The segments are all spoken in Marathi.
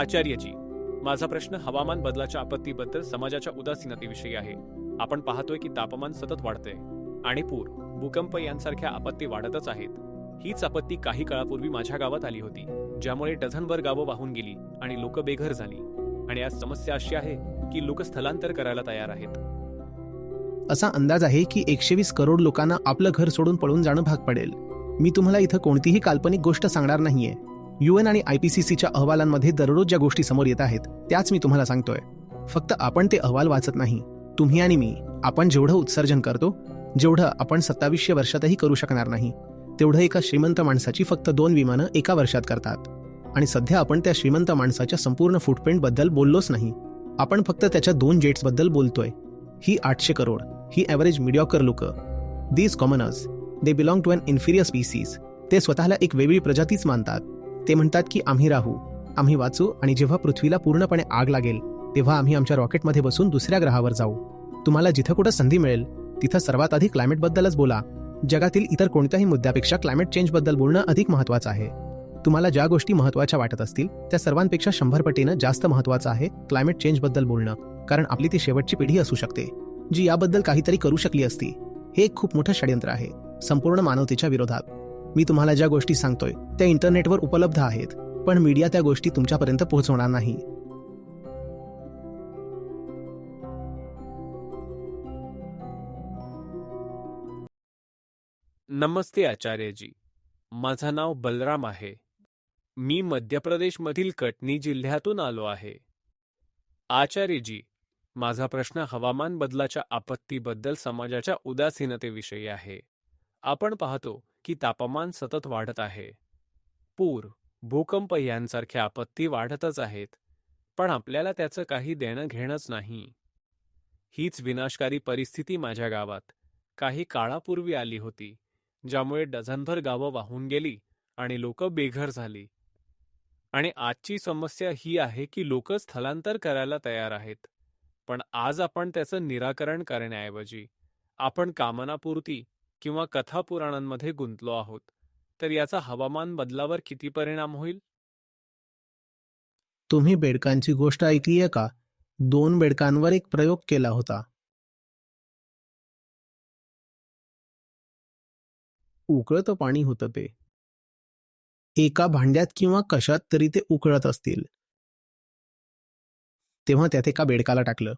आचार्यजी माझा प्रश्न हवामान बदलाच्या आपत्तीबद्दल समाजाच्या उदासीनतेविषयी आहे. आपण पाहतोय की तापमान सतत वाढतंय आणि पूर भूकंप यांसारख्या आपत्ती वाढतच आहेत. हीच आपत्ती काही काळापूर्वी माझ्या गावात आली होती ज्यामुळे डझनभर गावं वाहून गेली आणि लोक बेघर झाली. आणि आज समस्या अशी आहे की लोक स्थलांतर करायला तयार आहेत. असा अंदाज आहे की एकशे वीस करोड लोकांना आपलं घर सोडून पळून जाणं भाग पडेल. मी तुम्हाला इथं कोणतीही काल्पनिक गोष्ट सांगणार नाहीये. युएन आणि आयपीसीसीच्या अहवालांमध्ये दररोज ज्या गोष्टी समोर येत आहेत त्याच मी तुम्हाला सांगतोय. फक्त आपण ते अहवाल वाचत नाही. तुम्ही आणि मी आपण जेवढं उत्सर्जन करतो जेवढं आपण सत्तावीसशे वर्षातही करू शकणार नाही तेवढं एका श्रीमंत माणसाची फक्त दोन विमानं एका वर्षात करतात. आणि सध्या आपण त्या श्रीमंत माणसाच्या संपूर्ण फुटप्रिंटबद्दल बोललोच नाही. आपण फक्त त्याच्या दोन जेट्सबद्दल बोलतोय. ही आठशे करोड ही ॲव्हरेज मिडियॉकर लोक. These commoners they belong to an inferior species ते स्वतःला एक वेगळी प्रजातीच मानतात. ते म्हणतात की आम्ही राहू आम्ही वाचू आणि जेव्हा पृथ्वीला पूर्णपणे आग लागेल तेव्हा आम्ही आमच्या रॉकेटमध्ये बसून दुसऱ्या ग्रहावर जाऊ. तुम्हाला जिथं कुठं संधी मिळेल तिथं सर्वात आधी क्लायमेटबद्दलच बोला. जगातील इतर कोणत्याही मुद्द्यापेक्षा क्लायमेट चेंजबद्दल बोलणं अधिक महत्त्वाचं आहे. तुम्हाला ज्या गोष्टी महत्त्वाच्या वाटत असतील त्या सर्वांपेक्षा शंभर पटीनं जास्त महत्त्वाचं आहे क्लायमेट चेंजबद्दल बोलणं कारण आपली ती शेवटची पिढी असू शकते जी याबद्दल काहीतरी करू शकली असती. हे एक खूप मोठं षडयंत्र आहे संपूर्ण मानवतेच्या विरोधात. मी तुम्हाला ज्या गोष्टी सांगतोय त्या इंटरनेटवर उपलब्ध आहेत पण मीडिया त्या गोष्टी तुमच्यापर्यंत पोहोचवणार नाही. नमस्ते आचार्यजी. माझं नाव बलराम आहे. मी मध्य प्रदेशमधील कटनी जिल्ह्यातून आलो आहे. आचार्यजी माझा प्रश्न हवामान बदलाच्या आपत्तीबद्दल समाजाच्या उदासीनतेविषयी आहे. आपण पाहतो की तापमान सतत वाढत आहे. पूर भूकंप यांसारख्या आपत्ती वाढतच आहेत पण आपल्याला त्याचं काही देणं घेणंच नाही. हीच विनाशकारी परिस्थिती माझ्या गावात. काही काळापूर्वी आली होती ज्यामुळे डझनभर गावं वाहून गेली आणि लोक बेघर झाली. आणि आजची समस्या ही आहे की लोक स्थलांतर करायला तयार आहेत पण आज आपण त्याचं निराकरण करण्याऐवजी आपण कामनापूर्ती किंवा कथापुराणांमध्ये गुंतलो आहोत तर याचा हवामान बदलावर किती परिणाम होईल? तुम्ही बेडकांची गोष्ट ऐकलीय का? दोन बेडकांवर एक प्रयोग केला होता. उकळतं पाणी होतं ते. एका भांड्यात किंवा कशात तरी ते उकळत असतील. तेव्हा त्यात एका बेडकाला टाकलं.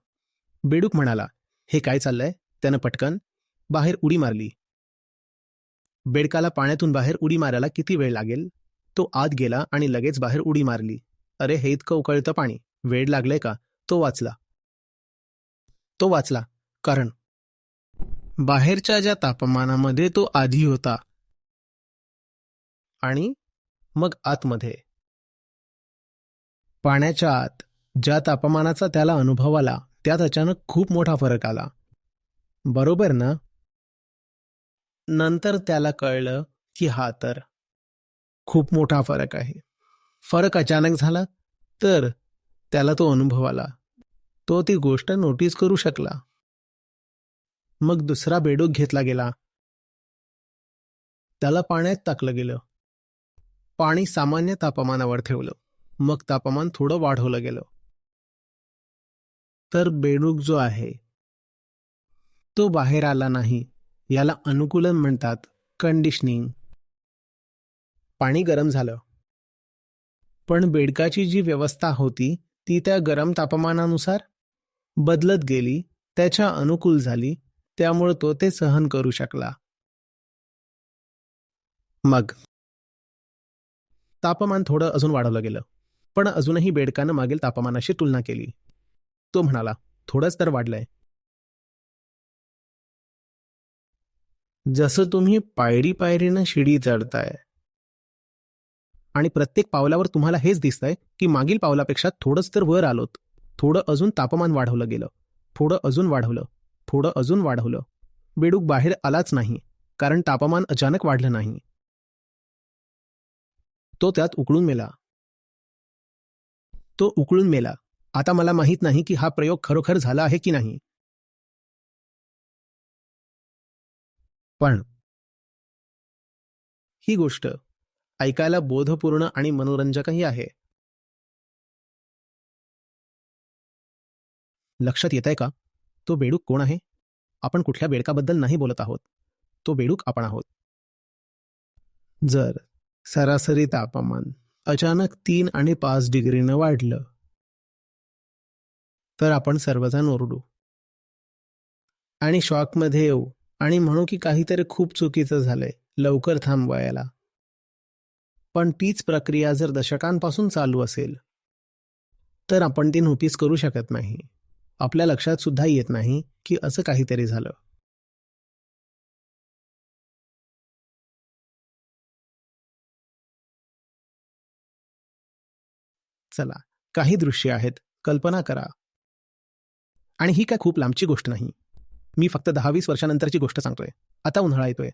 बेडूक म्हणाला हे काय चाललंय? त्यानं पटकन बाहेर उडी मारली. बेडकाला पाण्यातून बाहेर उडी मारायला किती वेळ लागेल? तो आत गेला आणि लगेच बाहेर उडी मारली. अरे हे इतकं उकळतं पाणी. वेळ लागलंय का? तो वाचला. तो वाचला. कारण बाहेरच्या ज्या तापमानामध्ये तो आधी होता आणि मग आतमध्ये. पाण्याच्या आत ज्या तापमानाचा त्याला अनुभव आला त्यात अचानक खूप मोठा फरक आला. बरोबर ना? नंतर त्याला कळलं की हा तर खूप मोठा फरक आहे. फरक अचानक झाला तर त्याला तो अनुभव आला. तो ती गोष्ट नोटीस करू शकला. मग दुसरा बेडूक घेतला गेला. त्याला पाण्यात टाकलं गेलं. पाणी सामान्य तापमानावर ठेवलं. मग तापमान थोडं वाढवलं गेलं. तर बेडूक जो आहे तो बाहेर आला नाही. याला अनुकूलन म्हणतात कंडिशनिंग पाणी गरम झालं. पण बेडकाची जी व्यवस्था होती ती त्या गरम तापमानानुसार बदलत गेली त्याच्या अनुकूल झाली त्यामुळे तो ते सहन करू शकला. मग? तापमान थोडं अजून वाढवलं गेलं पण अजूनही बेडकानं मागील तापमानाशी तुलना केली. तो म्हणाला थोडंच तर वाढलंय. जसं तुम्ही पायरी पायरीनं शिडी चढताय. आणि प्रत्येक पावलावर तुम्हाला हेच दिसतंय की मागील पावलापेक्षा थोडंच तर वर आलोत. थोडं अजून तापमान वाढवलं गेलं. थोडं अजून वाढवलं. थोडं अजून वाढवलं. बेडूक बाहेर आलाच नाही कारण तापमान अचानक वाढलं नाही. तो त्यात उकळून मेला. तो उकळून मेला. आता मला माहीत नाही की हा प्रयोग खरोखर झाला आहे की नाही. पण ही गोष्ट ऐकायला बोधपूर्ण आणि मनोरंजकही आहे. लक्षात येत आहे का? तो बेडूक कोण आहे? आपण कुठल्या बेडकाबद्दल नाही बोलत आहोत. तो बेडूक आपण आहोत. जर सरासरी तापमान अचानक तीन आणि पाच डिग्रीनं वाढलं तर आपण सर्वजण ओरडू. आणि शॉकमध्ये येऊ. आणि म्हणू की काहीतरी खूप चुकीचं झालंय. लवकर थांबवायला पण तीच प्रक्रिया जर दशकांपासून चालू असेल तर आपण ती नोटीस करू शकत नाही. आपल्या लक्षात सुद्धा येत नाही की असं काहीतरी झालं. चला काही दृश्य आहेत. कल्पना करा. आणि ही काय खूप लांबची गोष्ट नाही. मी फक्त दहा वीस वर्षानंतरची गोष्ट सांगतोय. आता उन्हाळा येतोय.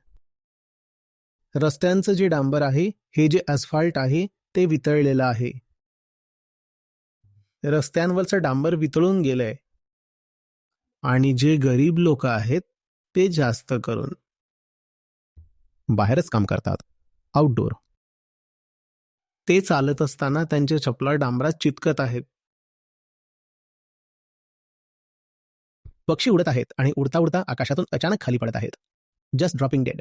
रस्त्यांचं जे डांबर आहे हे जे अस्फाल्ट आहे ते वितळलेलं आहे. रस्त्यांवरचं डांबर वितळून गेलंय. आणि जे गरीब लोक आहेत ते जास्त करून बाहेरच काम करतात. आउटडोर ते चालत असताना त्यांच्या चपला डांबरात चिटकत आहेत. पक्षी उडत आहेत आणि उडता उडता आकाशातून अचानक खाली पडत आहेत. जस्ट ड्रॉपिंग डेड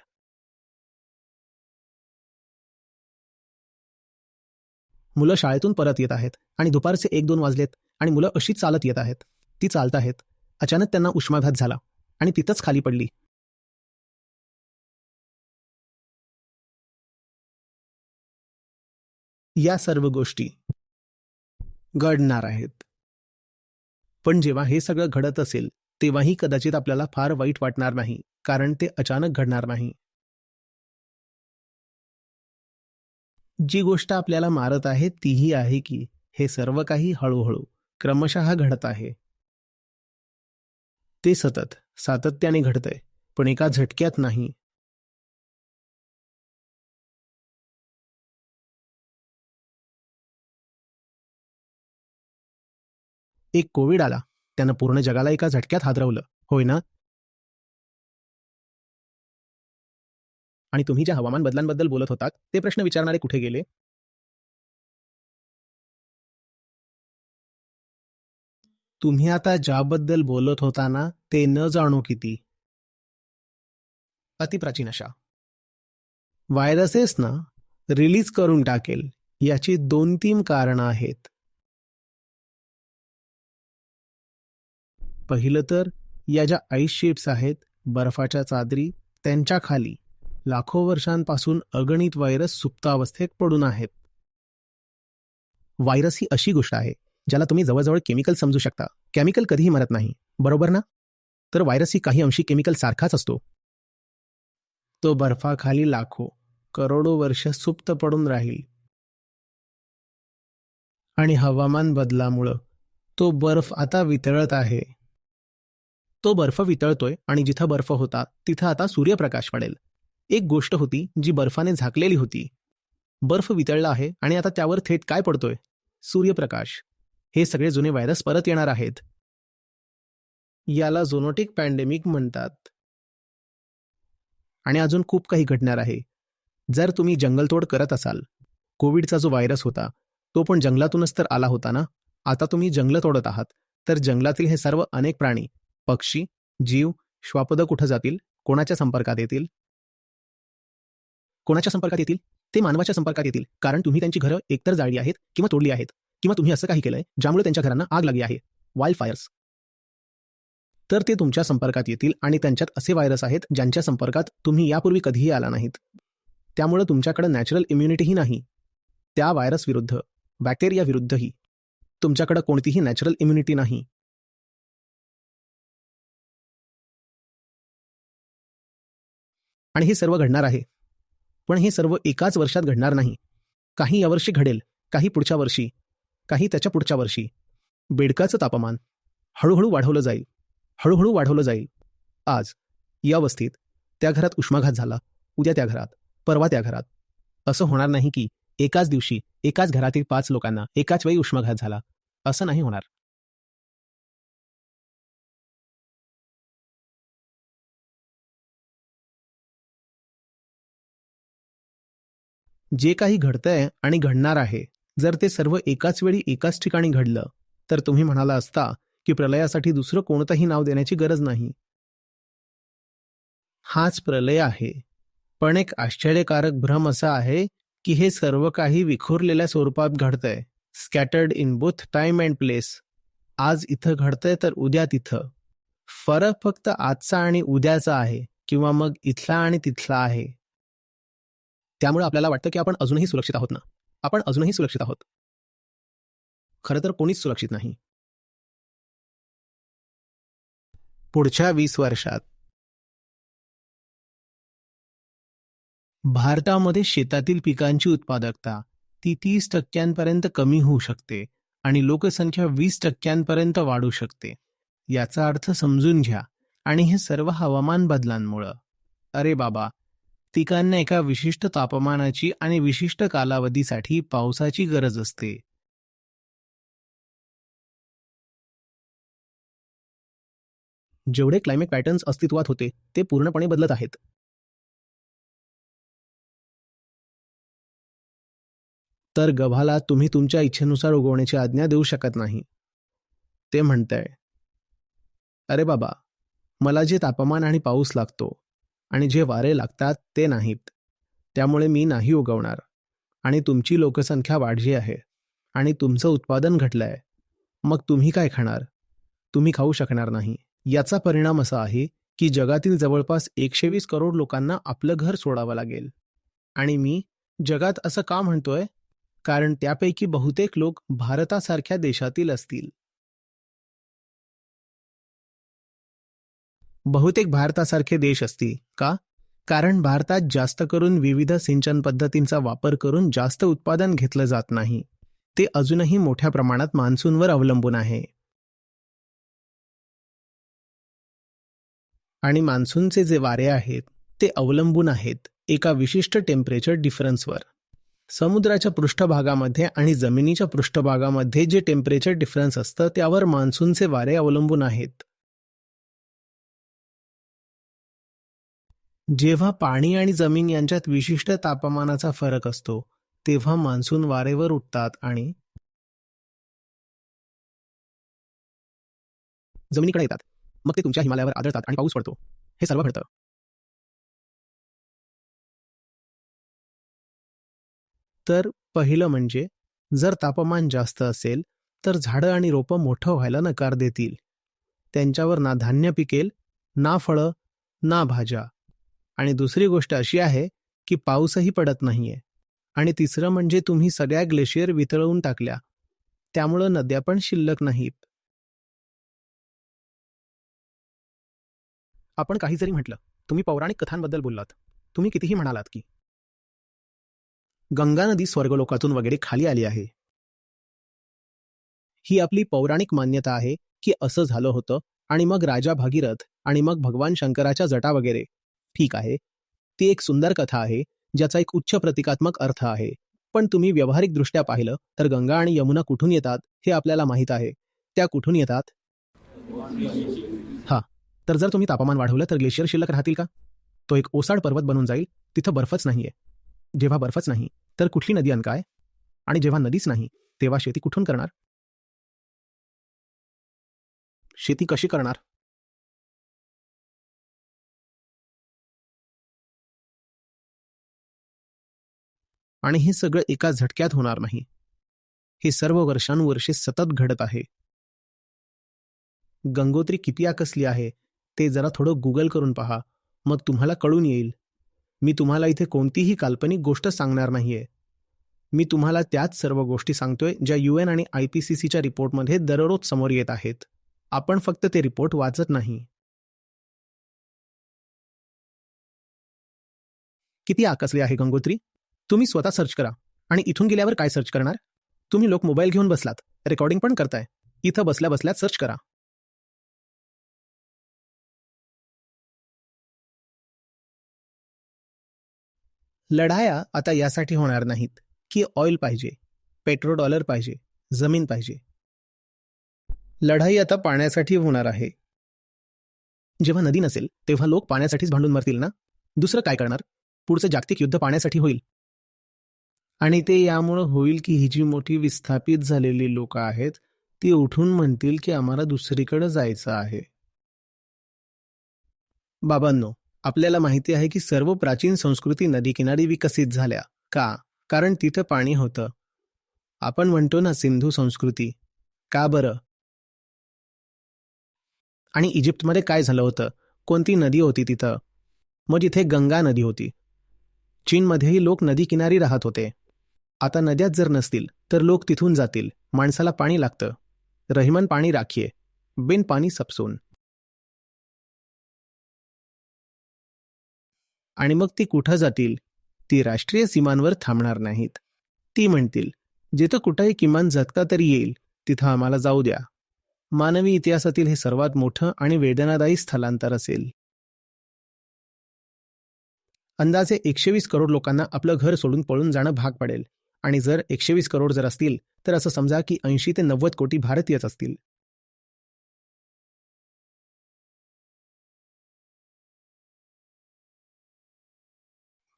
मुलं शाळेतून परत येत आहेत आणि दुपारचे एक दोन वाजलेत आणि मुलं अशीच चालत येत आहेत. ती चालत आहेत. अचानक त्यांना उष्माघात झाला आणि तिथंच खाली पडली. या सर्व गोष्टी घडणार आहेत. पण जेव्हा हे सगळं घडत असेल तेव्हाही कदाचित आपल्याला फार वाईट वाटणार नाही कारण ते अचानक घडणार नाही. जी गोष्ट आपल्याला मारत आहे तीही आहे की हे सर्व काही हळूहळू क्रमशः घडत आहे. ते सतत सातत्याने घडतंय पण एका झटक्यात नाही. एक कोविड आला. त्यानं पूर्ण जगाला एका झटक्यात हादरवलं. होय ना? आणि तुम्ही ज्या हवामान बदलांबद्दल बोलत होतात ते प्रश्न विचारणारे कुठे गेले? तुम्ही आता ज्याबद्दल बोलत होता ना ते न जाणू किती? अतिप्राचीन अशा. व्हायरसेस ना रिलीज करून टाकेल याची दोन तीन कारणं आहेत. पहिलं तर या ज्या आईस शेप्स आहेत बर्फाच्या चादरी त्यांच्या खाली लाखो वर्षांपासून अगणित व्हायरस सुप्तावस्थेत पडून आहेत. व्हायरस ही अशी गोष्ट आहे ज्याला तुम्ही जवळजवळ केमिकल समजू शकता. केमिकल कधीही मरत नाही बरोबर ना? तर व्हायरस ही काही अंशी केमिकल सारखाच असतो. तो बर्फाखाली लाखो करोडो वर्ष सुप्त पडून राहील. आणि हवामान बदलामुळं तो बर्फ आता वितळत आहे. तो बर्फ वितळतोय आणि जिथं बर्फ होता तिथं आता सूर्यप्रकाश पडेल. एक गोष्ट होती जी बर्फाने झाकलेली होती. बर्फ वितळला आहे आणि आता त्यावर थेट काय पडतोय? सूर्यप्रकाश. हे सगळे जुने व्हायरस परत येणार आहेत. याला झोनोटिक पॅन्डेमिक म्हणतात. आणि अजून खूप काही घडणार आहे. जर तुम्ही जंगलतोड करत असाल कोविडचा जो व्हायरस होता तो पण जंगलातूनच तर आला होता ना? आता तुम्ही जंगलं तोडत आहात तर जंगलातील हे सर्व अनेक प्राणी पक्षी जीव श्वापद कुठं जातील? कोणाच्या संपर्कात येतील? कोणाच्या संपर्कात येतील? ते मानवाच्या संपर्कात येतील. कारण तुम्ही त्यांची घरं एकतर जाळली आहेत किंवा तोडली आहेत किंवा तुम्ही असं काही केलंय ज्यामुळे त्यांच्या घरांना आग लागली आहे. वाईल्ड फायर्स तर ते तुमच्या संपर्कात येतील आणि त्यांच्यात असे व्हायरस आहेत ज्यांच्या संपर्कात तुम्ही यापूर्वी कधीही आला नाहीत. त्यामुळे तुमच्याकडे नॅचरल इम्युनिटीही नाही. त्या व्हायरस विरुद्ध बॅक्टेरिया विरुद्धही तुमच्याकडे कोणतीही नॅचरल इम्युनिटी नाही. आणि हे सर्व घडणार आहे. पण हे सर्व एकाच वर्षात घडणार नाही. काही यावर्षी घडेल काही पुढच्या वर्षी काही त्याच्या पुढच्या वर्षी. बेडकाचं तापमान हळूहळू वाढवलं जाईल हळूहळू वाढवलं जाईल. आज या वस्तीत त्या घरात उष्माघात झाला उद्या त्या घरात परवा त्या घरात. असं होणार नाही की एकाच दिवशी एकाच घरातील पाच लोकांना एकाच वेळी उष्माघात झाला. असं नाही होणार. जे काही घडतंय आणि घडणार आहे जर ते सर्व एकाच वेळी एकाच ठिकाणी घडलं तर तुम्ही म्हणाला असता की प्रलयासाठी दुसरं कोणतंही नाव देण्याची गरज नाही. हाच प्रलय आहे. पण एक आश्चर्यकारक भ्रम असा आहे की हे सर्व काही विखुरलेल्या स्वरूपात घडतंय scattered in both time and place. आज इथं घडतंय तर उद्या तिथं. फरक फक्त आजचा आणि उद्याचा आहे किंवा मग इथला आणि तिथला आहे. त्यामुळे आपल्याला वाटतं की आपण अजूनही सुरक्षित आहोत ना? आपण अजूनही सुरक्षित आहोत. खरं तर कोणीच सुरक्षित नाही. पुढच्या वीस वर्षात. भारतामध्ये शेतातील पिकांची उत्पादकता ती तीस टक्क्यांपर्यंत कमी होऊ शकते आणि लोकसंख्या वीस टक्क्यांपर्यंत वाढू शकते. याचा अर्थ समजून घ्या आणि हे सर्व हवामान बदलांमुळं. अरे बाबा पिकांना एका विशिष्ट तापमानाची आणि विशिष्ट कालावधीसाठी पावसाची गरज असते. जेवढे क्लायमेट पॅटर्न्स अस्तित्वात होते ते पूर्णपणे बदलत आहेत. तर गव्हाला तुम्ही तुमच्या इच्छेनुसार उगवण्याची आज्ञा देऊ शकत नाही. ते म्हणताय अरे बाबा मला जे तापमान आणि पाऊस लागतो आणि जे वारे लागतात ते नाहीत. त्यामुळे मी नाही उगवणार. आणि तुमची लोकसंख्या वाढली आहे. आणि तुमचं उत्पादन घटलं आहे मग तुम्ही काय खाणार? तुम्ही खाऊ शकणार नाही. याचा परिणाम असा आहे की जगातील जवळपास एकशे वीस करोड लोकांना आपलं घर सोडावं लागेल. आणि मी जगात असं का म्हणतोय? कारण त्यापैकी बहुतेक लोक भारतासारख्या देशातील असतील. बहुतेक भारतासारखे देश असतील. का? कारण भारतात जास्त करून विविध सिंचन पद्धतींचा वापर करून जास्त उत्पादन घेतलं जात नाही. ते अजूनही मोठ्या प्रमाणात मान्सूनवर अवलंबून आहे. आणि मान्सूनचे जे वारे आहेत ते अवलंबून आहेत एका विशिष्ट टेम्परेचर डिफरन्सवर समुद्राच्या पृष्ठभागामध्ये आणि जमिनीच्या पृष्ठभागामध्ये जे टेम्परेचर डिफरन्स असतं त्यावर मान्सूनचे वारे अवलंबून आहेत. जेव्हा पाणी आणि जमीन यांच्यात विशिष्ट तापमानाचा फरक असतो तेव्हा मान्सून वारेवर उठतात आणि जमिनीकडे येतात. मग ते तुमच्या हिमालयावर आदळतात आणि पाऊस पडतो. हे सर्व घडतं. तर पहिलं म्हणजे जर तापमान जास्त असेल तर झाडं आणि रोपं मोठं व्हायला नकार देतील. त्यांच्यावर ना धान्य पिकेल ना फळं ना भाज्या. आणि दुसरी गोष्ट अशी आहे की पाऊसही पडत नाहीये. आणि तिसरं म्हणजे तुम्ही सगळ्या ग्लेशियर वितळवून टाकल्या. त्यामुळं नद्या पण शिल्लक नाहीत. आपण काही जरी म्हटलं. तुम्ही पौराणिक कथांबद्दल बोललात. तुम्ही कितीही म्हणालात की. गंगा नदी स्वर्गलोकातून वगैरे खाली आली आहे. ही आपली पौराणिक मान्यता आहे की असं झालं होतं आणि मग राजा भागीरथ आणि मग भगवान शंकराच्या जटा वगैरे ठीक आहे. ती एक सुंदर कथा आहे ज्याचा एक उच्च प्रतिकात्मक अर्थ आहे. पण तुम्ही व्यावहारिकदृष्ट्या पाहिलं तर गंगा आणि यमुना कुठून येतात हे आपल्याला माहीत आहे. त्या कुठून येतात? हा. तर जर तुम्ही तापमान वाढवलं तर ग्लेशियर शिल्लक राहतील का? तो एक ओसाड पर्वत बनून जाईल तिथं बर्फच नाहीये. जेव्हा बर्फच नाही तर कुठली नदी अनकाय आणि जेव्हा नदीच नाही तेव्हा शेती कुठून करणार? शेती कशी करणार? आणि हे सगळं एका झटक्यात होणार नाही. हे सर्व वर्षानुवर्षे सतत घडत आहे. गंगोत्री किती आकसली आहे ते जरा थोडं गुगल करून पहा मग तुम्हाला कळून येईल. मी तुम्हाला इथे कोणतीही काल्पनिक गोष्ट सांगणार नाहीये. मी तुम्हाला त्याच सर्व गोष्टी सांगतोय ज्या यू एन आणि आय पी सी सीच्या रिपोर्टमध्ये दररोज समोर येत आहेत. आपण फक्त ते रिपोर्ट वाचत नाही. किती आकसले आहे गंगोत्री? तुम्ही स्वतः सर्च करा. आणि इथून गेल्यावर काय सर्च करणार? तुम्ही लोक मोबाईल घेऊन बसलात. रेकॉर्डिंग पण करताय. इथं बसल्या बसल्यात सर्च करा. लढाया आता यासाठी होणार नाहीत की ऑइल पाहिजे पेट्रो डॉलर पाहिजे जमीन पाहिजे. लढाई आता पाण्यासाठी होणार आहे. जेव्हा नदी नसेल तेव्हा लोक पाण्यासाठीच भांडून मरतील ना? दुसरं काय करणार? पुढचं जागतिक युद्ध पाण्यासाठी होईल. आणि ते यामुळं होईल की ही जी मोठी विस्थापित झालेली लोक आहेत ती उठून म्हणतील की आम्हाला दुसरीकडे जायचं आहे. बाबांनो आपल्याला माहिती आहे की सर्व प्राचीन संस्कृती नदीकिनारी विकसित झाल्या. का? कारण तिथं पाणी होतं. आपण म्हणतो ना सिंधू संस्कृती. का बरं? आणि इजिप्तमध्ये काय झालं होतं? कोणती नदी होती तिथं? मग जिथे गंगा नदी होती. चीनमध्येही लोक नदीकिनारी राहत होते. आता नद्यात जर नसतील तर लोक तिथून जातील. माणसाला पाणी लागतं. रहिमन पाणी राखीये. बिन पाणी सपसून. आणि मग ती कुठं जातील? ती राष्ट्रीय सीमांवर थांबणार नाहीत. ती म्हणतील जिथं कुठंही किमान झटका तरी येईल तिथं आम्हाला जाऊ द्या. मानवी इतिहासातील हे सर्वात मोठं आणि वेदनादायी स्थलांतर असेल. अंदाजे एकशे वीस करोड लोकांना आपलं घर सोडून पळून जाणं भाग पडेल. आणि जर एकशे वीस करोड जर असतील तर असं समजा की ऐंशी ते नव्वद कोटी भारतीयच असतील.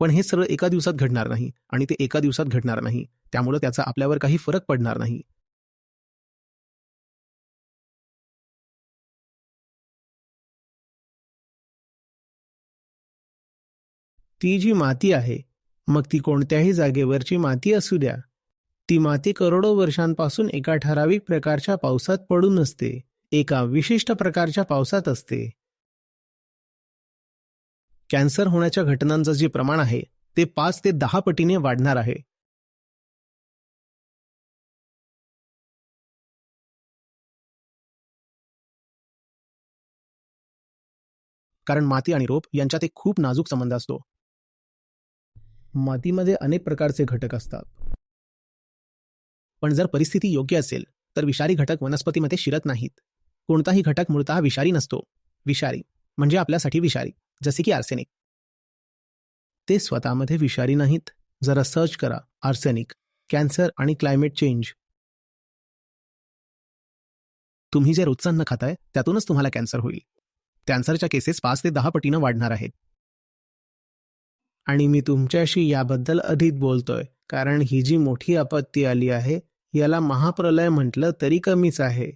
पण हे सगळं एका दिवसात घडणार नाही आणि ते एका दिवसात घडणार नाही. त्यामुळं त्याचा आपल्यावर काही फरक पडणार नाही. ती जी माती आहे मग ती कोणत्याही जागेवरची माती असू द्या. ती माती करोडो वर्षांपासून एका ठराविक प्रकारच्या पावसात पडून असते. एका विशिष्ट प्रकारच्या पावसात असते. कॅन्सर होण्याच्या घटनांचं जे प्रमाण आहे ते पाच ते दहा पटीने वाढणार आहे. कारण माती आणि रोप यांच्यात एक खूप नाजूक संबंध असतो. मातीमध्ये अनेक प्रकारचे घटक असतात. पण जर परिस्थिती योग्य असेल तर विषारी घटक वनस्पतीमध्ये शिरत नाहीत. कोणताही घटक मूळतः विषारी नसतो. विषारी म्हणजे आपल्यासाठी विषारी जसे की आर्सेनिक ते स्वतःमध्ये विषारी नाहीत. जरा सर्च करा आर्सेनिक कॅन्सर आणि क्लायमेट चेंज तुम्ही जे रोजचं अन्न खाताय त्यातूनच तुम्हाला कॅन्सर होईल. कॅन्सरच्या केसेस पाच ते दहा पटीनं वाढणार आहेत. आणि मी तुमच्याशी याबद्दल अधिक बोलतोय कारण ही जी मोठी आपत्ती आली आहे याला महाप्रलय म्हटलं तरी कमीच आहे.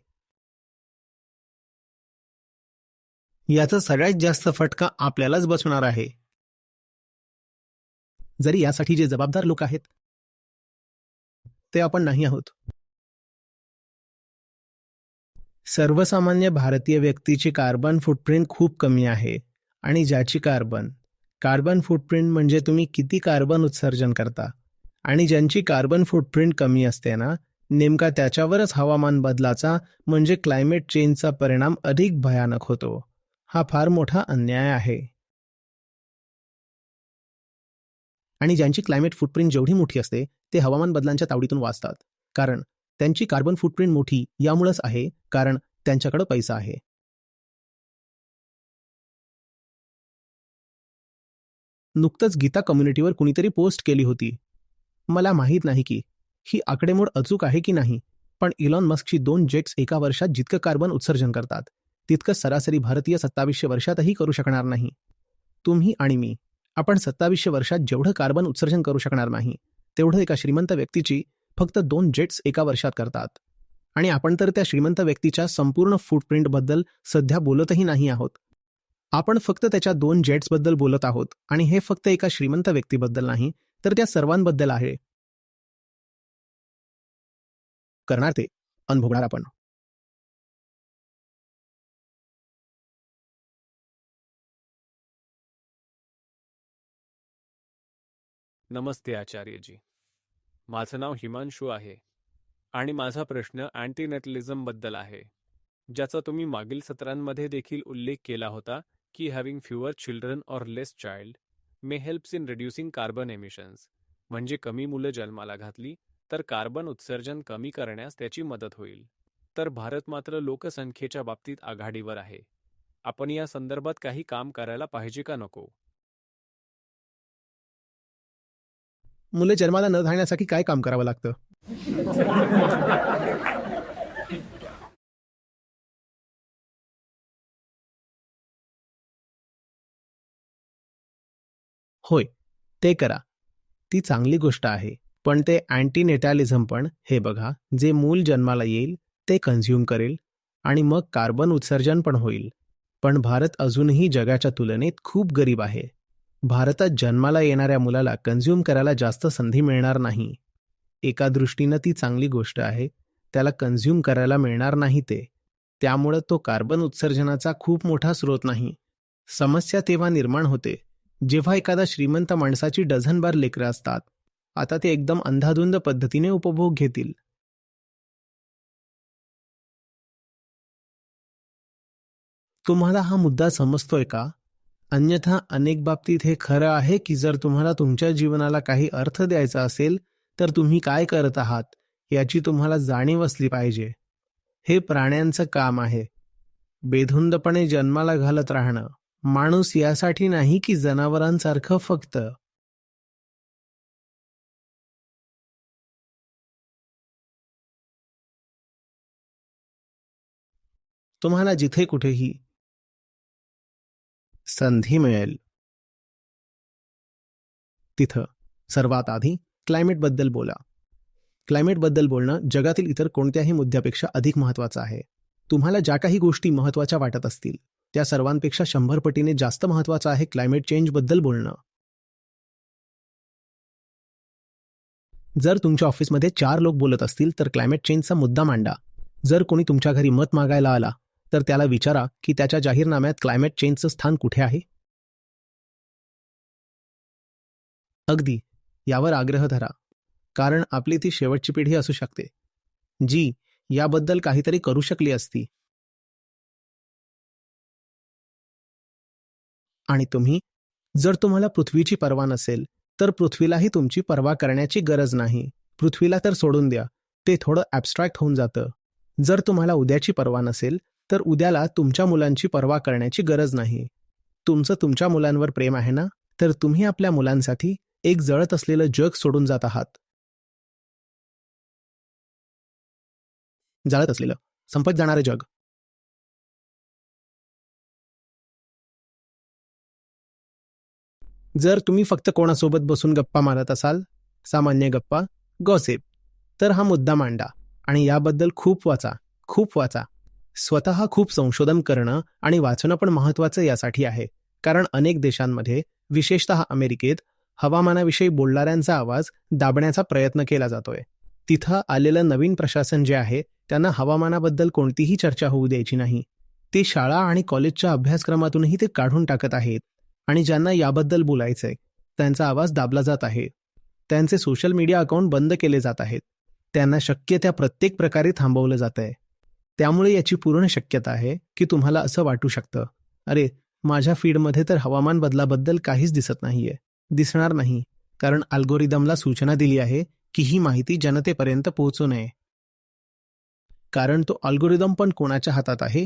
याचा सगळ्यात जास्त फटका आपल्यालाच बसणार आहे. जरी यासाठी जे जबाबदार लोक आहेत ते आपण नाही आहोत. सर्वसामान्य भारतीय व्यक्तीची कार्बन फुटप्रिंट खूप कमी आहे आणि ज्याची कार्बन कार्बन फुटप्रिंट म्हणजे तुम्ही किती कार्बन उत्सर्जन करता? आणि ज्यांची कार्बन फुटप्रिंट कमी असते ना नेमका त्याच्यावरच हवामान बदलाचा म्हणजे क्लायमेट चेंजचा परिणाम अधिक भयानक होतो. हा फार मोठा अन्याय आहे. आणि ज्यांची क्लायमेट फुटप्रिंट जेवढी मोठी असते ते हवामान बदलांच्या तावडीतून वाचतात. कारण त्यांची कार्बन फुटप्रिंट मोठी यामुळेच आहे कारण त्यांच्याकडे पैसा आहे. नुकतंच गीता कम्युनिटीवर कुणीतरी पोस्ट केली होती. मला माहीत नाही की ही आकडेमोड अचूक आहे की नाही पण इलॉन मस्कची दोन जेट्स एका वर्षात जितकं कार्बन उत्सर्जन करतात तितकं सरासरी भारतीय सत्तावीसशे वर्षातही करू शकणार नाही. तुम्ही आणि मी आपण सत्तावीसशे वर्षात जेवढं कार्बन उत्सर्जन करू शकणार नाही तेवढं एका श्रीमंत व्यक्तीची फक्त दोन जेट्स एका वर्षात करतात. आणि आपण तर त्या श्रीमंत व्यक्तीच्या संपूर्ण फुटप्रिंटबद्दल सध्या बोलतही नाही आहोत. आपण फक्त त्याच्या दोन जेट्सबद्दल बोलत आहोत आणि हे फक्त एका श्रीमंत व्यक्तीबद्दल नाही तर त्या सर्वांबद्दल आहे. करणार ते. अनुभवणार आपण. नमस्ते आचार्यजी. माझं नाव हिमांशू आहे आणि माझा प्रश्न अँटीनेटलिझमबद्दल आहे ज्याचा तुम्ही मागील सत्रांमध्ये देखील उल्लेख केला होता की having fewer children or less child may helps in reducing carbon emissions म्हणजे कमी मुलं जन्माला घातली तर कार्बन उत्सर्जन कमी करण्यास त्याची मदत होईल. तर भारत मात्र लोकसंख्येच्या बाबतीत आघाडीवर आहे. आपण या संदर्भात काही काम करायला पाहिजे का नको? मुले जन्माला न घालण्यासाठी काय काम करावं लागतं? होय ते करा. ती चांगली गोष्ट आहे पण ते अँटीनेटॅलिझम पण हे बघा जे मूल जन्माला येईल ते कन्झ्युम करेल आणि मग कार्बन उत्सर्जन पण होईल. पण भारत अजूनही जगाच्या तुलनेत खूप गरीब आहे. भारतात जन्माला येणाऱ्या मुलाला कन्झ्युम करायला जास्त संधी मिळणार नाही. एका दृष्टीनं ती चांगली गोष्ट आहे त्याला कन्झ्युम करायला मिळणार नाही ते. त्यामुळं तो कार्बन उत्सर्जनाचा खूप मोठा स्रोत नाही. समस्या तेव्हा निर्माण होते जेव्हा एखादा श्रीमंत माणसाची डझनभर लेकरं असतात आता ते एकदम अंधाधुंद पद्धतीने उपभोग घेतील. तुम्हाला हा मुद्दा समजतोय का? अन्यथा अनेक बाबतीत हे खरं आहे की जर तुम्हाला तुमच्या जीवनाला काही अर्थ द्यायचा असेल तर तुम्ही काय करत आहात याची तुम्हाला जाणीव असली पाहिजे. हे प्राण्यांचं काम आहे. बेधुंदपणे जन्माला घालत राहणं. माणूस यासाठी नाही की जनावरांसारखं फक्त. तुम्हाला जिथे कुठेही संधी मिळेल. तिथं सर्वात आधी क्लायमेटबद्दल बोला. क्लायमेटबद्दल बोलणं जगातील इतर कोणत्याही मुद्द्यापेक्षा अधिक महत्त्वाचं आहे. तुम्हाला ज्या काही गोष्टी महत्त्वाच्या वाटत असतील त्या सर्वांपेक्षा शंभर पटीने जास्त महत्त्वाचं आहे क्लायमेट चेंजबद्दल बोलणं. जर तुमच्या ऑफिसमध्ये चार लोक बोलत असतील तर क्लायमेट चेंजचा मुद्दा मांडा. जर कोणी तुमच्या घरी मत मागायला आला तर त्याला विचारा की त्याच्या जाहीरनाम्यात क्लायमेट चेंजचं स्थान कुठे आहे? अगदी. यावर आग्रह धरा. कारण आपली ती शेवटची पिढी असू शकते. जी याबद्दल काहीतरी करू शकली असती. आणि तुम्ही जर तुम्हाला पृथ्वीची पर्वा नसेल तर पृथ्वीलाही तुमची पर्वा करण्याची गरज नाही. पृथ्वीला तर सोडून द्या ते थोडं ॲबस्ट्रॅक्ट होऊन जातं. जर तुम्हाला उद्याची पर्वा नसेल तर उद्याला तुमच्या मुलांची पर्वा करण्याची गरज नाही. तुमचं तुमच्या मुलांवर प्रेम आहे ना? तर तुम्ही आपल्या मुलांसाठी एक जळत असलेलं जग सोडून जात आहात. जाळत असलेलं संपत जाणारं जग. जर तुम्ही फक्त कोणासोबत बसून गप्पा मारत असाल सामान्य गप्पा गॉसिप तर हा मुद्दा मांडा आणि याबद्दल खूप वाचा खूप वाचा. स्वतः खूप संशोधन करणं आणि वाचणं पण महत्वाचं यासाठी आहे कारण अनेक देशांमध्ये विशेषतः अमेरिकेत हवामानाविषयी बोलणाऱ्यांचा आवाज दाबण्याचा प्रयत्न केला जातोय. तिथं आलेलं नवीन प्रशासन जे आहे त्यांना हवामानाबद्दल कोणतीही चर्चा होऊ द्यायची नाही. ते शाळा आणि कॉलेजच्या अभ्यासक्रमातूनही ते काढून टाकत आहेत. आणि ज्यांना याबद्दल बोलायचंय त्यांचा आवाज दाबला जात आहे. त्यांचे सोशल मीडिया अकाउंट बंद केले जात आहेत. त्यांना शक्य त्या प्रत्येक प्रकारे थांबवलं जात आहे त्यामुळे याची पूर्ण शक्यता आहे की तुम्हाला असं वाटू शकतं. अरे माझ्या फीडमध्ये तर हवामान बदलाबद्दल काहीच दिसत नाहीये. दिसणार नाही कारण अल्गोरिदमला सूचना दिली आहे की ही माहिती जनतेपर्यंत पोहोचू नये. कारण तो अल्गोरिदम पण कोणाच्या हातात आहे?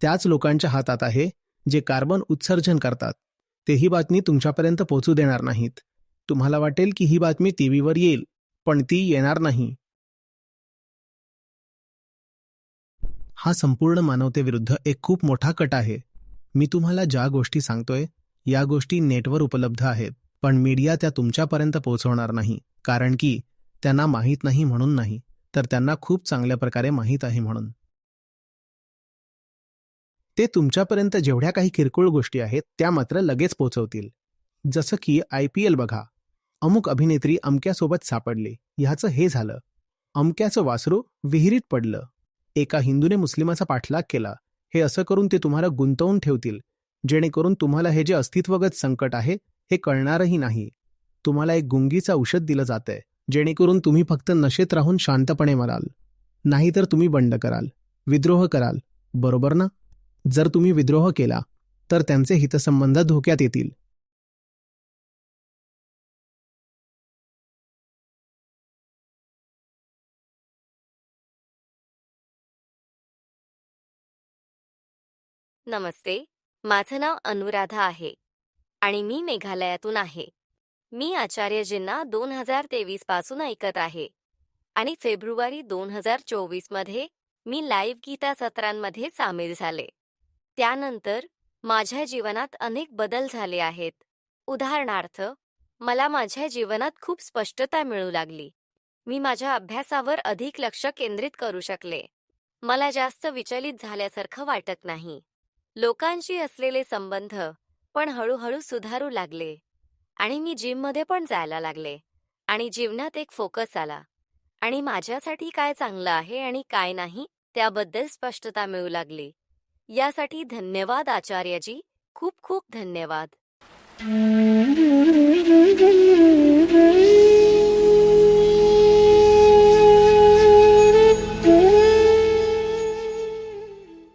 त्याच लोकांच्या हातात आहे जे कार्बन उत्सर्जन करतात. ते ही बातमी तुमच्यापर्यंत पोहोचू देणार नाहीत. तुम्हाला वाटेल की ही बातमी टीव्हीवर येईल पण ती येणार नाही. हा संपूर्ण मानवतेविरुद्ध एक खूप मोठा कट आहे. मी तुम्हाला ज्या गोष्टी सांगतोय या गोष्टी नेटवर उपलब्ध आहेत पण मीडिया त्या तुमच्यापर्यंत पोहोचवणार नाही कारण की त्यांना माहीत नाही म्हणून नाही तर त्यांना खूप चांगल्या प्रकारे माहीत आहे म्हणून. ते तुमच्यापर्यंत जेवढ्या काही किरकोळ गोष्टी आहेत त्या मात्र लगेच पोहोचवतील जसं की आय पी एल बघा. अमुक अभिनेत्री अमक्यासोबत सापडली. ह्याचं हे झालं. अमक्याचं वासरू विहिरीत पडलं. एका हिंदूने मुस्लिमाचा पाठलाग केला. हे असं करून ते तुम्हाला गुंतवून ठेवतील. जेणेकरून तुम्हाला हे जे अस्तित्वगत संकट आहे हे कळणारही नाही. तुम्हाला एक गुंगीचं औषध दिलं जातंय. जेणेकरून तुम्ही फक्त नशेत राहून शांतपणे मराल. नाहीतर तुम्ही बंड कराल. विद्रोह कराल. बरोबर ना? जर तुम्ही विद्रोह केला तर त्यांचे हितसंबंध धोक्यात येतील. नमस्ते माझं नाव अनुराधा आहे आणि मी मेघालयातून आहे. मी आचार्यजींना दोन हजार तेवीसपासून ऐकत आहे आणि फेब्रुवारी दोन हजार चोवीसमध्ये मी लाईव्ह गीता सत्रांमध्ये सामील झाले. त्यानंतर माझ्या जीवनात अनेक बदल झाले आहेत. उदाहरणार्थ मला माझ्या जीवनात खूप स्पष्टता मिळू लागली. मी माझ्या अभ्यासावर अधिक लक्ष केंद्रित करू शकले. मला जास्त विचलित झाल्यासारखं वाटत नाही. लोकांशी असलेले संबंध पण हळूहळू सुधारू लागले. आणि मी जिममध्ये पण जायला लागले. आणि जीवनात एक फोकस आला. आणि माझ्यासाठी काय चांगलं आहे आणि काय नाही त्याबद्दल स्पष्टता मिळू लागली. यासाठी धन्यवाद आचार्यजी. खूप खूप धन्यवाद.